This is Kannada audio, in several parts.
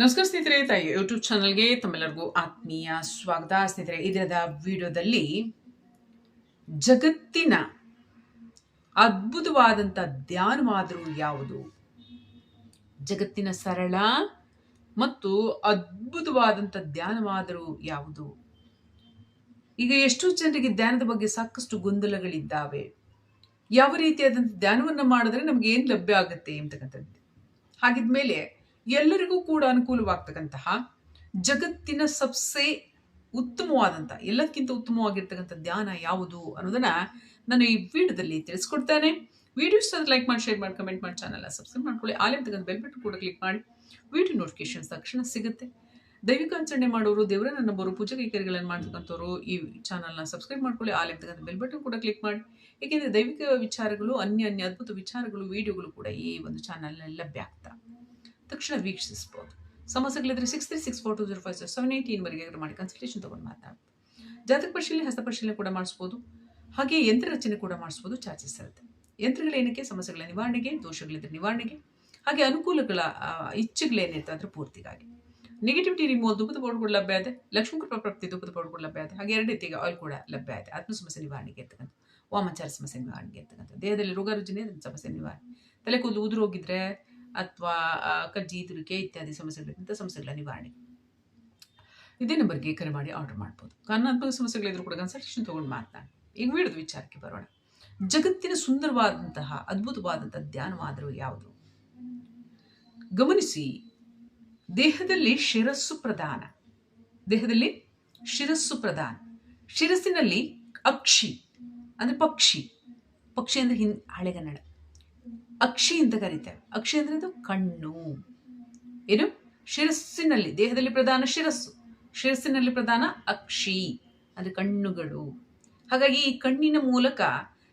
ನಮಸ್ಕಾರ ಸ್ನೇಹಿತರೆ ತಾಯಿ ಯೂಟ್ಯೂಬ್ ಚಾನಲ್ಗೆ ತಮ್ಮೆಲ್ಲರಿಗೂ ಆತ್ಮೀಯ ಸ್ವಾಗತ. ಸ್ನೇಹಿತರೆ, ಇದರದ ವಿಡಿಯೋದಲ್ಲಿ ಜಗತ್ತಿನ ಅದ್ಭುತವಾದಂಥ ಧ್ಯಾನವಾದರೂ ಯಾವುದು? ಜಗತ್ತಿನ ಸರಳ ಮತ್ತು ಅದ್ಭುತವಾದಂಥ ಧ್ಯಾನವಾದರೂ ಯಾವುದು? ಈಗ ಎಷ್ಟೋ ಜನರಿಗೆ ಧ್ಯಾನದ ಬಗ್ಗೆ ಸಾಕಷ್ಟು ಗೊಂದಲಗಳಿದ್ದಾವೆ. ಯಾವ ರೀತಿಯಾದಂಥ ಧ್ಯಾನವನ್ನು ಮಾಡಿದ್ರೆ ನಮ್ಗೆ ಏನು ಲಭ್ಯ ಆಗುತ್ತೆ ಅಂತಕ್ಕಂಥದ್ದು ಹಾಗಿದ್ಮೇಲೆ ಎಲ್ಲರಿಗೂ ಕೂಡ ಅನುಕೂಲವಾಗ್ತಕ್ಕಂತಹ ಜಗತ್ತಿನ ಸಬ್ಸೆ ಉತ್ತಮವಾದಂಥ ಎಲ್ಲಕ್ಕಿಂತ ಉತ್ತಮವಾಗಿರ್ತಕ್ಕಂಥ ಧ್ಯಾನ ಯಾವುದು ಅನ್ನೋದನ್ನ ನಾನು ಈ ವಿಡಿಯೋದಲ್ಲಿ ತಿಳಿಸ್ಕೊಡ್ತೇನೆ. ವಿಡಿಯೋಸ್ ಲೈಕ್ ಮಾಡಿ ಶೇರ್ ಮಾಡಿ ಕಮೆಂಟ್ ಮಾಡಿ ಚಾನಲ್ ಸಬ್ಸ್ಕ್ರೈಬ್ ಮಾಡ್ಕೊಳ್ಳಿ. ಆಲಿಮ್ ತಗೊಂಡು ಬೆಲ್ ಬಟನ್ ಕೂಡ ಕ್ಲಿಕ್ ಮಾಡಿ. ವಿಡಿಯೋ ನೋಟಿಫಿಕೇಶನ್ಸ್ ತಕ್ಷಣ ಸಿಗುತ್ತೆ. ದೈವಿಕ ಆಚರಣೆ ಮಾಡೋರು, ದೇವರನ್ನ ನಂಬೋರು ಪೂಜೆ ಕೈಕರಿಗಳನ್ನು ಮಾಡ್ತಕ್ಕಂಥವ್ರು ಈ ಚಾನಲ್ನ ಸಬ್ಸ್ಕ್ರೈಬ್ ಮಾಡ್ಕೊಳ್ಳಿ. ಆಲಿಮ್ ತಗೊಂಡು ಬೆಲ್ ಬಟನ್ ಕೂಡ ಕ್ಲಿಕ್ ಮಾಡಿ. ಏಕೆಂದರೆ ದೈವಿಕ ವಿಚಾರಗಳು, ಅನ್ಯ ಅನ್ಯ ಅದ್ಭುತ ವಿಚಾರಗಳು, ವಿಡಿಯೋಗಳು ಕೂಡ ಈ ಒಂದು ಚಾನಲ್ನಲ್ಲಿ ಲಭ್ಯ ಆಗ್ತಾ ತಕ್ಷಣ ವೀಕ್ಷಿಸ್ಬೋದು. ಸಮಸ್ಯೆಗಳಿದ್ರೆ six three six four two zero five seven ಏಯ್ಟೀನ್ವರೆಗೆ ಮಾಡಿ ಕನ್ಸಲ್ಟೇಷನ್ ತೊಗೊಂಡು ಮಾತಾಡ್ಬೋದು. ಜಾತಕ ಪರಿಶೀಲನೆ ಹಸ್ತ ಪರಿಶೀಲನೆ ಕೂಡ ಮಾಡಿಸ್ಬೋದು. ಹಾಗೆ ಯಂತ್ರ ರಚನೆ ಕೂಡ ಮಾಡಿಸ್ಬೋದು ಚಾರ್ಜಸ್ ಇರುತ್ತೆ. ಯಂತ್ರಗಳೇನಕ್ಕೆ ಸಮಸ್ಯೆಗಳ ನಿವಾರಣೆಗೆ ದೋಷಗಳಿದ್ರೆ ನಿವಾರಣೆಗೆ ಹಾಗೆ ಅನುಕೂಲಗಳ ಆ, ಅದರ ಪೂರ್ತಿಗಾಗಿ. ನೆಗೆಟಿವಿಟಿ ರಿಮೂವಲ್ ದುಃಖದ ಪೌಡ್ಗಳು ಲಭ್ಯ ಇದೆ. ಲಕ್ಷ್ಮೀ ಕೃಪಾ ಪ್ರಾಪ್ತಿ ದುಃಖದ ಪೌಡ್ಗಳು ಲಭ್ಯ ಇದೆ. ಹಾಗೆ ಎರಡು ರೀತಿಗೆ ಆಯಿಲ್ ಕೂಡ ಲಭ್ಯ ಇದೆ. ಆತ್ಮ ಸಮಸ್ಯೆ ನಿವಾರಣೆಗೆ ಇರ್ತಕ್ಕಂಥ ವಾಮಾಚಾರ ಸಮಸ್ಯೆ ನಿವಾರಣೆಗೆ ಇರ್ತಕ್ಕಂಥ ದೇಹದಲ್ಲಿ ರೋಗ ರುಜಿನ ಸಮಸ್ಯೆ ನಿವಾರಣೆ. ತಲೆ ಕೂದಲು ಉದುರೋಗಿದ್ರೆ ಅಥವಾ ಕಜ್ಜಿ ತುರಿಕೆ ಇತ್ಯಾದಿ ಸಮಸ್ಯೆಗಳಿಂದ ಸಮಸ್ಯೆಗಳ ನಿವಾರಣೆ. ಇದೇ ನಂಬರ್ಗೆ ಕರೆ ಮಾಡಿ ಆರ್ಡರ್ ಮಾಡ್ಬೋದು. ಕಾರಣಾತ್ಮಕ ಸಮಸ್ಯೆಗಳಿದ್ರು ಕೂಡ ಕನ್ಸಲ್ಟೇಷನ್ ತೊಗೊಂಡು ಮಾತನಾಡಿ ಈಗ ವಿಡಿಯೋದ ವಿಚಾರಕ್ಕೆ ಬರೋಣ. ಜಗತ್ತಿನ ಸುಂದರವಾದಂತಹ ಅದ್ಭುತವಾದಂತಹ ಧ್ಯಾನವಾದರೂ ಯಾವುದು? ಗಮನಿಸಿ, ದೇಹದಲ್ಲಿ ಶಿರಸ್ಸು ಪ್ರಧಾನ. ದೇಹದಲ್ಲಿ ಶಿರಸ್ಸು ಪ್ರಧಾನ. ಶಿರಸ್ಸಿನಲ್ಲಿ ಅಕ್ಷಿ, ಅಂದ್ರೆ ಪಕ್ಷಿ. ಪಕ್ಷಿ ಅಂದ್ರೆ ಹಿಂದ್ ಹಳೆಗನ್ನಡ ಅಕ್ಷಿ ಅಂತ ಕರೀತೇವೆ ಅಕ್ಷಿ ಅಂದರೆ ಅದು ಕಣ್ಣು. ಏನು? ಶಿರಸ್ಸಿನಲ್ಲಿ, ದೇಹದಲ್ಲಿ ಪ್ರಧಾನ ಶಿರಸ್ಸು. ಶಿರಸ್ಸಿನಲ್ಲಿ ಪ್ರಧಾನ ಅಕ್ಷಿ ಅಂದರೆ ಕಣ್ಣುಗಳು. ಹಾಗಾಗಿ ಈ ಕಣ್ಣಿನ ಮೂಲಕ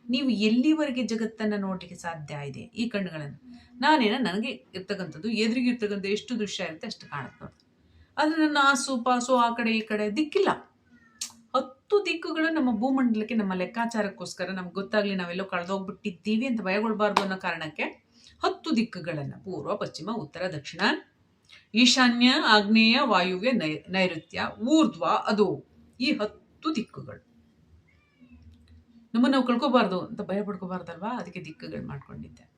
ನೀವು ಎಲ್ಲಿವರೆಗೆ ಜಗತ್ತನ್ನು ನೋಡಲಿಕ್ಕೆ ಸಾಧ್ಯ ಇದೆ ಈ ಕಣ್ಣುಗಳನ್ನು? ನಾನೇನ, ನನಗೆ ಇರ್ತಕ್ಕಂಥದ್ದು, ಎದುರಿಗೆ ಇರ್ತಕ್ಕಂಥ ಎಷ್ಟು ದೃಶ್ಯ ಇರುತ್ತೆ ಅಷ್ಟು ಕಾಣುತ್ತೆ ಆದ್ರೆ ನನ್ನ ಆಸು ಪಾಸು ಆ ಕಡೆ ಈ ಕಡೆ ದಿಕ್ಕಿಲ್ಲ. ಹತ್ತು ದಿಕ್ಕುಗಳು ನಮ್ಮ ಭೂಮಂಡಲಕ್ಕೆ, ನಮ್ಮ ಲೆಕ್ಕಾಚಾರಕ್ಕೋಸ್ಕರ ನಮ್ಗೆ ಗೊತ್ತಾಗ್ಲಿ ನಾವೆಲ್ಲೋ ಕಳೆದೋಗ್ಬಿಟ್ಟಿದ್ದೀವಿ ಅಂತ ಭಯಗೊಳ್ಬಾರ್ದು ಅನ್ನೋ ಕಾರಣಕ್ಕೆ ಹತ್ತು ದಿಕ್ಕುಗಳನ್ನು, ಪೂರ್ವ, ಪಶ್ಚಿಮ, ಉತ್ತರ, ದಕ್ಷಿಣ, ಈಶಾನ್ಯ, ಆಗ್ನೇಯ, ವಾಯುವ್ಯ, ನೈ, ನೈಋತ್ಯ, ಊರ್ಧ್ವ, ಅದು ಈ ಹತ್ತು ದಿಕ್ಕುಗಳು. ನಮ್ಮನ್ನು ನಾವು ಕಳ್ಕೋಬಾರ್ದು ಅಂತ ಭಯ ಪಡ್ಕೋಬಾರ್ದಲ್ವಾ? ಅದಕ್ಕೆ ದಿಕ್ಕುಗಳು ಮಾಡ್ಕೊಂಡಿದ್ದೆ.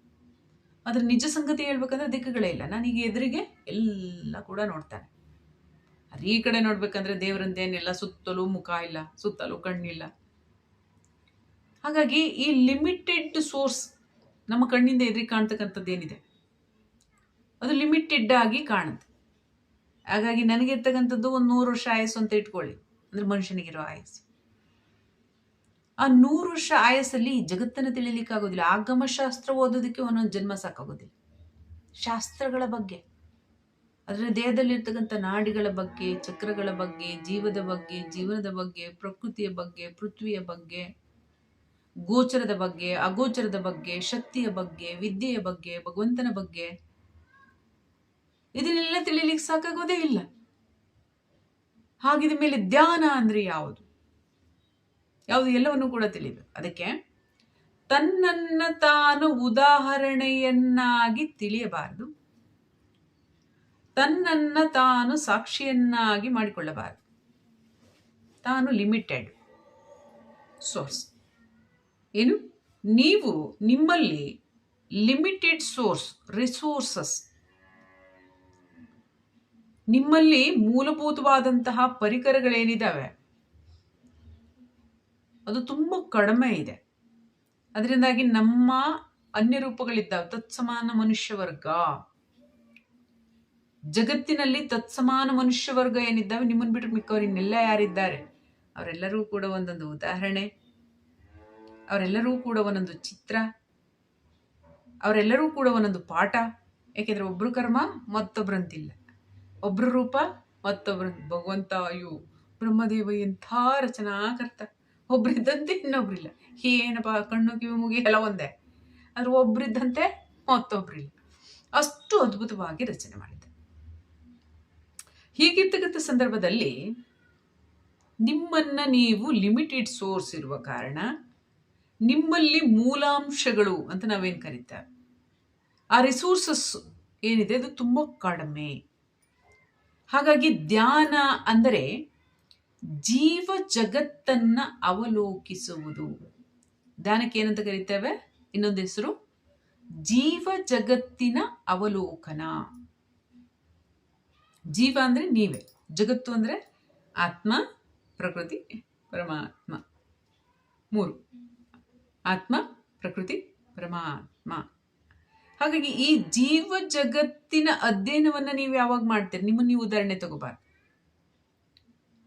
ಅದ್ರ ನಿಜ ಸಂಗತಿ ಹೇಳ್ಬೇಕಂದ್ರೆ ದಿಕ್ಕುಗಳೇ ಇಲ್ಲ. ನಾನೀಗ ಎದುರಿಗೆ ಎಲ್ಲ ಕೂಡ ನೋಡ್ತಾನೆ. ಅದ್ರ ಈ ಕಡೆ ನೋಡ್ಬೇಕಂದ್ರೆ ದೇವರಂದೇನಿಲ್ಲ ಸುತ್ತಲೂ ಮುಖ ಇಲ್ಲ, ಸುತ್ತಲೂ ಕಣ್ಣಿಲ್ಲ. ಹಾಗಾಗಿ ಈ ಲಿಮಿಟೆಡ್ ಸೋರ್ಸ್ ನಮ್ಮ ಕಣ್ಣಿಂದ ಎದುರಿ ಕಾಣ್ತಕ್ಕಂಥದ್ದು ಏನಿದೆ? ಅದು ಲಿಮಿಟೆಡ್ ಆಗಿ ಕಾಣುತ್ತೆ. ಹಾಗಾಗಿ ನನಗಿರ್ತಕ್ಕಂಥದ್ದು ಒಂದು ನೂರು ವರ್ಷ ಆಯಸ್ಸು ಅಂತ ಇಟ್ಕೊಳ್ಳಿ. ಅಂದ್ರೆ ಮನುಷ್ಯನಿಗಿರೋ ಆಯಸ್ಸು. ಆ ನೂರು ವರ್ಷ ಆಯಸ್ಸಲ್ಲಿ ಜಗತ್ತನ್ನು ತಿಳಿಲಿಕ್ಕೆ ಆಗೋದಿಲ್ಲ ಆಗಮ ಶಾಸ್ತ್ರ ಓದೋದಕ್ಕೆ ಒಂದೊಂದು ಜನ್ಮ ಸಾಕಾಗೋದಿಲ್ಲ. ಶಾಸ್ತ್ರಗಳ ಬಗ್ಗೆ. ಅದರ ದೇಹದಲ್ಲಿರ್ತಕ್ಕಂಥ ನಾಡಿಗಳ ಬಗ್ಗೆ, ಚಕ್ರಗಳ ಬಗ್ಗೆ, ಜೀವದ ಬಗ್ಗೆ, ಜೀವನದ ಬಗ್ಗೆ, ಪ್ರಕೃತಿಯ ಬಗ್ಗೆ, ಪೃಥ್ವಿಯ ಬಗ್ಗೆ, ಗೋಚರದ ಬಗ್ಗೆ, ಅಗೋಚರದ ಬಗ್ಗೆ, ಶಕ್ತಿಯ ಬಗ್ಗೆ, ವಿದ್ಯೆಯ ಬಗ್ಗೆ, ಭಗವಂತನ ಬಗ್ಗೆ ಇದನ್ನೆಲ್ಲ ತಿಳಿಲಿಕ್ಕೆ ಸಾಕಾಗೋದೇ ಇಲ್ಲ. ಹಾಗಿದ ಮೇಲೆ ಧ್ಯಾನ ಅಂದರೆ ಯಾವುದು? ಯಾವುದು ಎಲ್ಲವನ್ನು ಕೂಡ ತಿಳಿಬೇಕು. ಅದಕ್ಕೆ ತನ್ನನ್ನ ತಾನು ಉದಾಹರಣೆಯನ್ನಾಗಿ ತಿಳಿಯಬಾರದು. ತನ್ನನ್ನ ತಾನು ಸಾಕ್ಷಿಯನ್ನಾಗಿ ಮಾಡಿಕೊಳ್ಳಬಾರದು. ತಾನು ಲಿಮಿಟೆಡ್ ಸೋರ್ಸ್. ಏನು? ನೀವು ನಿಮ್ಮಲ್ಲಿ ಲಿಮಿಟೆಡ್ ಸೋರ್ಸ್, ರಿಸೋರ್ಸಸ್, ನಿಮ್ಮಲ್ಲಿ ಮೂಲಭೂತವಾದಂತಹ ಪರಿಕರಗಳೇನಿದ್ದಾವೆ ಅದು ತುಂಬ ಕಡಿಮೆ ಇದೆ. ಅದರಿಂದಾಗಿ ನಮ್ಮ ಅನ್ಯ ರೂಪಗಳಿದ್ದಾವೆ ತತ್ಸಮಾನ ಮನುಷ್ಯ ವರ್ಗ ಜಗತ್ತಿನಲ್ಲಿ ತತ್ಸಮಾನ ಮನುಷ್ಯ ವರ್ಗ ಏನಿದ್ದಾವೆ, ನಿಮ್ಮನ್ನು ಬಿಟ್ಟು ಮಿಕ್ಕವ್ರು ಇನ್ನೆಲ್ಲ ಯಾರಿದ್ದಾರೆ? ಅವರೆಲ್ಲರೂ ಕೂಡ ಒಂದೊಂದು ಉದಾಹರಣೆ, ಅವರೆಲ್ಲರೂ ಕೂಡ ಒಂದೊಂದು ಚಿತ್ರ, ಅವರೆಲ್ಲರೂ ಕೂಡ ಒಂದೊಂದು ಪಾಠ. ಯಾಕೆಂದ್ರೆ ಒಬ್ರು ಕರ್ಮ, ಮತ್ತೊಬ್ರಂತಿಲ್ಲ. ಒಬ್ರು ರೂಪ ಮತ್ತೊಬ್ರ ಭಗವಂತ, ಅಯ್ಯೋ, ಬ್ರಹ್ಮದೇವ ಎಂಥ ರಚನಾಕರ್ತ ಒಬ್ರಿದ್ದಂತೆ ಇನ್ನೊಬ್ರಿಲ್ಲ. ಏನಪ್ಪ, ಕಣ್ಣು ಕಿವಿ ಮುಗಿ ಎಲ್ಲ ಒಂದೇ. ಆದ್ರೆ ಒಬ್ರಿದ್ದಂತೆ ಮತ್ತೊಬ್ರಿಲ್ಲ. ಅಷ್ಟು ಅದ್ಭುತವಾಗಿ ರಚನೆ ಮಾಡಿದೆ ಹೀಗಿರ್ತಕ್ಕಂಥ ಸಂದರ್ಭದಲ್ಲಿ ನಿಮ್ಮನ್ನು ನೀವು ಲಿಮಿಟೆಡ್ ಸೋರ್ಸ್ ಇರುವ ಕಾರಣ ನಿಮ್ಮಲ್ಲಿ ಮೂಲಾಂಶಗಳು ಅಂತ ನಾವೇನು ಕರೀತೇವೆ ಆ ರಿಸೋರ್ಸಸ್ ಏನಿದೆ ಅದು ತುಂಬ ಕಡಿಮೆ. ಹಾಗಾಗಿ ಧ್ಯಾನ ಅಂದರೆ ಜೀವ ಜಗತ್ತನ್ನು ಅವಲೋಕಿಸುವುದು. ಧ್ಯಾನಕ್ಕೆ ಏನಂತ ಕರಿತೇವೆ? ಇನ್ನೊಂದು ಹೆಸರು, ಜೀವ ಜಗತ್ತಿನ ಅವಲೋಕನ. ಜೀವ ಅಂದರೆ ನೀವೇ. ಜಗತ್ತು ಅಂದ್ರೆ ಆತ್ಮ, ಪ್ರಕೃತಿ, ಪರಮಾತ್ಮ. ಮೂರು. ಆತ್ಮ, ಪ್ರಕೃತಿ, ಪರಮಾತ್ಮ. ಹಾಗಾಗಿ ಈ ಜೀವ ಜಗತ್ತಿನ ಅಧ್ಯಯನವನ್ನು ನೀವು ಯಾವಾಗ ಮಾಡ್ತೀರಿ? ನಿಮ್ಮ ನೀವು ಉದಾಹರಣೆ ತಗೋಬಾರ್ದು.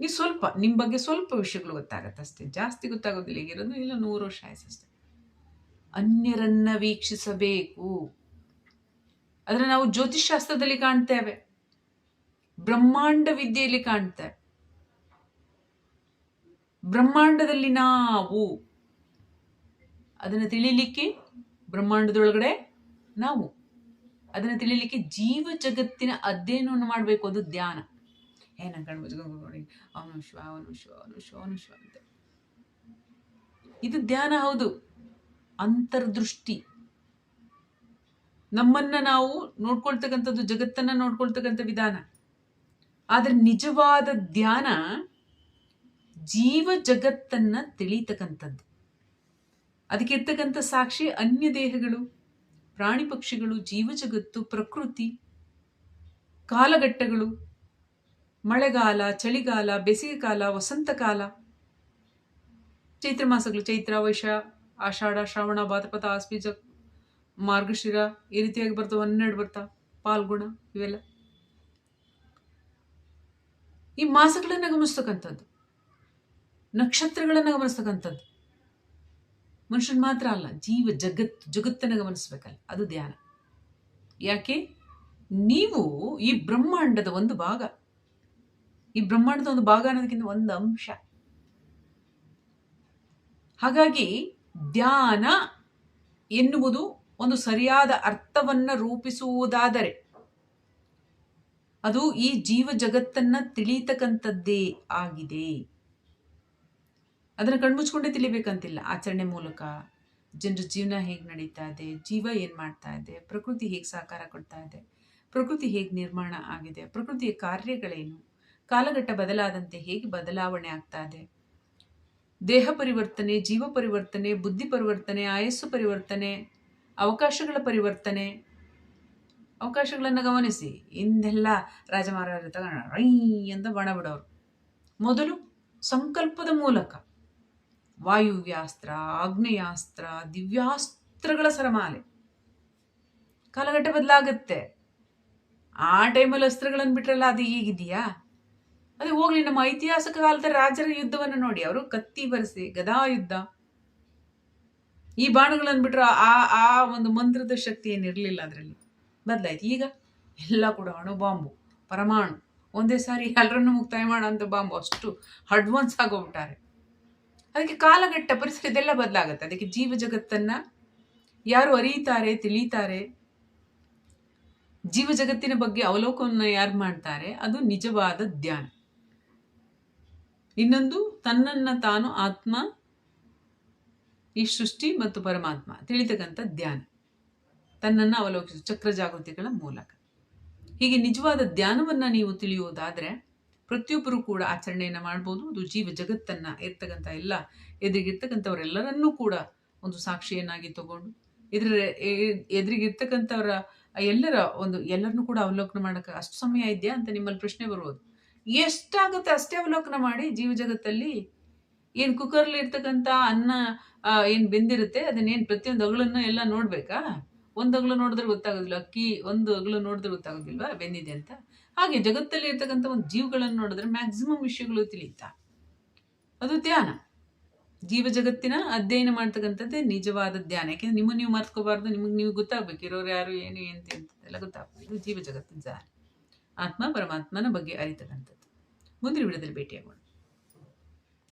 ನೀವು ಸ್ವಲ್ಪ ನಿಮ್ಮ ಬಗ್ಗೆ ಸ್ವಲ್ಪ ವಿಷಯಗಳು ಗೊತ್ತಾಗತ್ತೆ ಅಷ್ಟೇ. ಜಾಸ್ತಿ ಗೊತ್ತಾಗೋದಿಲ್ಲ. ಈಗಿರೋದು ಇಲ್ಲ ನೂರು ವರ್ಷ ಆಯ್ಸಷ್ಟೇ ಅನ್ಯರನ್ನ ವೀಕ್ಷಿಸಬೇಕು. ಅದರ ನಾವು ಜ್ಯೋತಿಷಾಸ್ತ್ರದಲ್ಲಿ ಕಾಣ್ತೇವೆ. ಬ್ರಹ್ಮಾಂಡ ವಿದ್ಯೆಯಲ್ಲಿ ಕಾಣ್ತಾ ಬ್ರಹ್ಮಾಂಡದಲ್ಲಿ ನಾವು ಅದನ್ನು ತಿಳಿಲಿಕ್ಕೆ ಬ್ರಹ್ಮಾಂಡದೊಳಗಡೆ ನಾವು. ಅದನ್ನು ತಿಳಿಲಿಕ್ಕೆ ಜೀವ ಜಗತ್ತಿನ ಅಧ್ಯಯನವನ್ನು ಮಾಡಬೇಕು ಅದು ಧ್ಯಾನ. ಏನ ನೋಡಿ. ಅವನು ಶಿವ ಅವನು ಶಿವ ಅವನು ಶಿವ ಅವನು ಶಿವ ಅಂತ. ಇದು ಧ್ಯಾನ ಹೌದು. ಅಂತರ್ದೃಷ್ಟಿ. ನಮ್ಮನ್ನ ನಾವು ನೋಡ್ಕೊಳ್ತಕ್ಕಂಥದ್ದು, ಜಗತ್ತನ್ನ ನೋಡ್ಕೊಳ್ತಕ್ಕಂಥ ವಿಧಾನ. ಆದರೆ ನಿಜವಾದ ಧ್ಯಾನ ಜೀವ ಜಗತ್ತನ್ನ ತಿಳಿತಕ್ಕಂಥದ್ದು. ಅದಕ್ಕೆ ಇರ್ತಕ್ಕಂಥ ಸಾಕ್ಷಿ ಅನ್ಯ ದೇಹಗಳು, ಪ್ರಾಣಿ ಪಕ್ಷಿಗಳು ಜೀವ ಜಗತ್ತು ಪ್ರಕೃತಿ, ಕಾಲಘಟ್ಟಗಳು, ಮಳೆಗಾಲ, ಚಳಿಗಾಲ, ಬೇಸಿಗೆಕಾಲ, ವಸಂತಕಾಲ, ಚೈತ್ರ ಮಾಸಗಳು, ಚೈತ್ರ, ವೈಶ, ಆಷಾಢ, ಶ್ರಾವಣ, ಭಾದ್ರಪದ, ಆಸ್ಪೀಜ, ಮಾರ್ಗಶಿರ, ಈ ರೀತಿಯಾಗಿ ಬರ್ತಾವೆ, ಹನ್ನೆರಡು ಬರ್ತಾ ಪಾಲ್ಗುಣ ಇವೆಲ್ಲ. ಈ ಮಾಸಗಳನ್ನು ಗಮನಿಸ್ತಕ್ಕಂಥದ್ದು ನಕ್ಷತ್ರಗಳನ್ನು ಗಮನಿಸ್ತಕ್ಕಂಥದ್ದು ಮನುಷ್ಯನ ಮಾತ್ರ ಅಲ್ಲ, ಜೀವ ಜಗತ್, ಜಗತ್ತನ್ನು ಗಮನಿಸ್ಬೇಕಲ್ಲ ಅದು ಧ್ಯಾನ. ಯಾಕೆ? ನೀವು ಈ ಬ್ರಹ್ಮಾಂಡದ ಒಂದು ಭಾಗ. ಈ ಬ್ರಹ್ಮಾಂಡದ ಒಂದು ಭಾಗ ಅನ್ನೋದಕ್ಕಿಂತ ಒಂದು ಅಂಶ. ಹಾಗಾಗಿ ಧ್ಯಾನ ಎನ್ನುವುದು ಒಂದು ಸರಿಯಾದ ಅರ್ಥವನ್ನ ರೂಪಿಸುವುದಾದರೆ ಅದು ಈ ಜೀವ ಜಗತ್ತನ್ನ ತಿಳಿತಕ್ಕಂಥದ್ದೇ ಆಗಿದೆ. ಅದನ್ನು ಕಣ್ಮುಚ್ಕೊಂಡೇ ತಿಳಿಬೇಕಂತಿಲ್ಲ. ಆಚರಣೆ ಮೂಲಕ ಜನರ ಜೀವನ ಹೇಗೆ ನಡೀತಾ ಇದೆ, ಜೀವ ಏನು ಮಾಡ್ತಾ ಇದೆ, ಪ್ರಕೃತಿ ಹೇಗೆ ಸಹಕಾರ ಕೊಡ್ತಾ ಇದೆ, ಪ್ರಕೃತಿ ಹೇಗೆ ನಿರ್ಮಾಣ ಆಗಿದೆ, ಪ್ರಕೃತಿಯ ಕಾರ್ಯಗಳೇನು, ಕಾಲಘಟ್ಟ ಬದಲಾದಂತೆ ಹೇಗೆ ಬದಲಾವಣೆ ಆಗ್ತಾ ಇದೆ, ದೇಹ ಪರಿವರ್ತನೆ, ಜೀವ ಪರಿವರ್ತನೆ, ಬುದ್ಧಿ ಪರಿವರ್ತನೆ, ಆಯಸ್ಸು ಪರಿವರ್ತನೆ, ಅವಕಾಶಗಳ ಪರಿವರ್ತನೆ ಅವಕಾಶಗಳನ್ನು ಗಮನಿಸಿ. ಇಂದೆಲ್ಲ ರಾಜಮಾರ್ಗ ತಗೊಂಡ ರೈ ಅಂತ ಬಣ ಬಿಡೋರು. ಮೊದಲು ಸಂಕಲ್ಪದ ಮೂಲಕ ವಾಯುವ್ಯಾಸ್ತ್ರ ಆಗ್ನೇಯಾಸ್ತ್ರ ದಿವ್ಯಾಸ್ತ್ರಗಳ ಸರಮಾಲೆ. ಕಾಲಘಟ್ಟ ಬದಲಾಗುತ್ತೆ. ಆ ಟೈಮಲ್ಲಿ ಅಸ್ತ್ರಗಳನ್ನು ಬಿಟ್ರಲ್ಲ ಅದು ಈಗಿದೆಯಾ ಅದೇ ಹೋಗ್ಲಿ, ನಮ್ಮ ಐತಿಹಾಸಿಕ ಕಾಲದ ರಾಜರ ಯುದ್ಧವನ್ನು ನೋಡಿ. ಅವರು ಕತ್ತಿ ಬರೆಸಿ ಗದಾ ಯುದ್ಧ ಈ ಬಾಣಗಳನ್ನು ಬಿಟ್ಟರೆ ಆ ಆ ಒಂದು ಮಂತ್ರದ ಶಕ್ತಿ ಏನಿರಲಿಲ್ಲ ಅದರಲ್ಲಿ. ಬದಲಾಯ್ತು. ಈಗ ಎಲ್ಲ ಕೂಡ ಅಣು ಬಾಂಬು, ಪರಮಾಣು, ಒಂದೇ ಸಾರಿ ಎಲ್ಲರನ್ನು ಮುಕ್ತಾಯ ಮಾಡೋಂಥ ಬಾಂಬು ಅಷ್ಟು ಅಡ್ವಾನ್ಸ್ ಆಗೋಗ್ಬಿಟ್ಟಾರೆ. ಅದಕ್ಕೆ ಕಾಲಘಟ್ಟ ಪರಿಸರ ಇದೆಲ್ಲ ಬದಲಾಗುತ್ತೆ. ಅದಕ್ಕೆ ಜೀವ ಜಗತ್ತನ್ನು ಯಾರು ಅರಿಯುತ್ತಾರೆ, ತಿಳಿತಾರೆ, ಜೀವ ಜಗತ್ತಿನ ಬಗ್ಗೆ ಅವಲೋಕನ ಯಾರು ಮಾಡ್ತಾರೆ, ಅದು ನಿಜವಾದ ಧ್ಯಾನ. ಇನ್ನೊಂದು, ತನ್ನನ್ನು ತಾನು ಆತ್ಮ, ಈ ಸೃಷ್ಟಿ ಮತ್ತು ಪರಮಾತ್ಮ, ತಿಳಿತಕ್ಕಂಥ ಧ್ಯಾನ. ತನ್ನನ್ನು ಅವಲೋಕಿಸು, ಚಕ್ರ ಜಾಗೃತಿಗಳ ಮೂಲಕ. ಹೀಗೆ ನಿಜವಾದ ಧ್ಯಾನವನ್ನು ನೀವು ತಿಳಿಯುವುದಾದರೆ, ಪ್ರತಿಯೊಬ್ಬರು ಕೂಡ ಆಚರಣೆಯನ್ನು ಮಾಡ್ಬೋದು. ಅದು ಜೀವ ಜಗತ್ತನ್ನು ಇರ್ತಕ್ಕಂಥ ಎಲ್ಲ ಎದುರಿಗಿರ್ತಕ್ಕಂಥವರೆಲ್ಲರನ್ನೂ ಕೂಡ ಒಂದು ಸಾಕ್ಷಿಯನ್ನಾಗಿ ತಗೊಂಡು, ಇದ್ರ ಎದುರಿಗಿರ್ತಕ್ಕಂಥವರ, ಎಲ್ಲರ ಒಂದು, ಎಲ್ಲರನ್ನೂ ಕೂಡ ಅವಲೋಕನ ಮಾಡೋಕ್ಕೆ ಅಷ್ಟು ಸಮಯ ಇದೆಯಾ ಅಂತ ನಿಮ್ಮಲ್ಲಿ ಪ್ರಶ್ನೆ ಬರ್ಬೋದು ಎಷ್ಟಾಗುತ್ತೆ ಅಷ್ಟೇ ಅವಲೋಕನ ಮಾಡಿ ಜೀವ ಜಗತ್ತಲ್ಲಿ? ಏನು ಕುಕ್ಕರ್ಲಿ ಇರ್ತಕ್ಕಂಥ ಅನ್ನ ಏನು ಬೆಂದಿರುತ್ತೆ, ಅದನ್ನೇನು ಪ್ರತಿಯೊಂದು ಅಗಳನ್ನು ಎಲ್ಲ ನೋಡ್ಬೇಕಾ? ಒಂದು ಅಗಲು ನೋಡಿದ್ರೆ ಗೊತ್ತಾಗೋದಿಲ್ಲ, ಅಕ್ಕಿ ಒಂದು ಅಗಲು ನೋಡಿದ್ರೆ ಗೊತ್ತಾಗೋದಿಲ್ವಾ, ಬೆಂದಿದೆ ಅಂತ. ಹಾಗೆ ಜಗತ್ತಲ್ಲಿ ಇರ್ತಕ್ಕಂಥ ಒಂದು ಜೀವಗಳನ್ನು ನೋಡಿದ್ರೆ ಮ್ಯಾಕ್ಸಿಮಮ್ ವಿಷಯಗಳು ತಿಳಿಯುತ್ತಾ? ಅದು ಧ್ಯಾನ. ಜೀವ ಜಗತ್ತಿನ ಅಧ್ಯಯನ ಮಾಡ್ತಕ್ಕಂಥದ್ದೇ ನಿಜವಾದ ಧ್ಯಾನ. ಯಾಕೆಂದ್ರೆ ನಿಮ್ಮನ್ನು ನೀವು ಮರ್ತ್ಕೋಬಾರ್ದು, ನಿಮಗೆ ನೀವು ಗೊತ್ತಾಗ್ಬೇಕು, ಇರೋರು ಯಾರು, ಏನು ಎಂತ ಎಲ್ಲ ಗೊತ್ತಾಗಬೇಕು. ಇದು ಜೀವ ಜಗತ್ತಿನ ಧ್ಯಾನ ಆತ್ಮ ಪರಮಾತ್ಮನ ಬಗ್ಗೆ ಅರಿತಕ್ಕಂಥದ್ದು. ಮುಂದಿನ ವಿಡಿಯೋದಲ್ಲಿ ಭೇಟಿಯಾಗೋಣ.